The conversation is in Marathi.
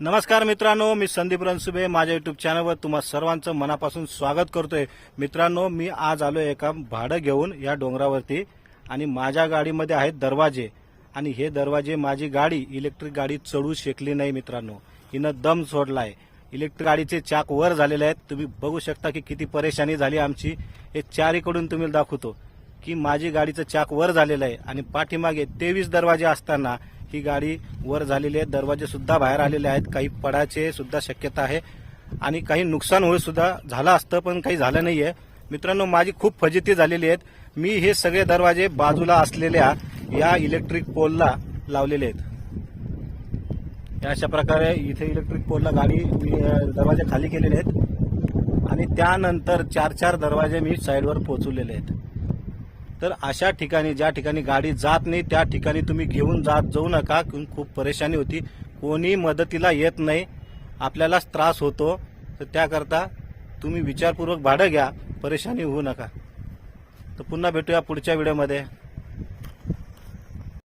नमस्कार मित्रांनो मी संदीप रणसुबे माझ्या युट्यूब चॅनलवर तुम्हा सर्वांचं मनापासून स्वागत करतोय. मित्रांनो मी आज आलो एका भाडं घेऊन या डोंगरावरती आणि माझ्या गाडीमध्ये आहेत दरवाजे. आणि हे दरवाजे माझी गाडी इलेक्ट्रिक गाडी चढू शकली नाही मित्रांनो. हिनं दम सोडलाय. इलेक्ट्रिक गाडीचे चाक वर झालेले आहेत. तुम्ही बघू शकता की किती परेशानी झाली आमची. हे चारीकडून तुम्ही दाखवतो की माझी गाडीचं चाक वर झालेलं आहे. आणि पाठीमागे तेवीस दरवाजे असताना ही गाडी वर झालेली आहे. दरवाजे सुद्धा बाहेर आलेले आहेत. काही पडायचे सुद्धा शक्यता आहे. आणि काही नुकसान होईल सुद्धा झालं असतं पण काही झालं नाहीये. मित्रांनो माझी खूप फजिती झालेली आहेत. मी हे सगळे दरवाजे बाजूला असलेल्या या इलेक्ट्रिक पोलला लावलेले आहेत. अशा प्रकारे इथे इलेक्ट्रिक पोलला गाडी मी दरवाजे खाली केलेले आहेत. आणि त्यानंतर चार चार दरवाजे मी साईडवर पोचवलेले आहेत. तर अशा ठिकाणी ज्या ठिकाणी गाडी जात नाही त्या ठिकाणी तुम्ही घेऊन जात जाऊ नका. खूप परेशानी होती. कोणी मदतीला येत नाही. आपल्यालाच त्रास होतो. तर त्याकरता तुम्ही विचारपूर्वक भाडं घ्या. परेशानी होऊ नका. तर पुन्हा भेटूया पुढच्या व्हिडिओमध्ये.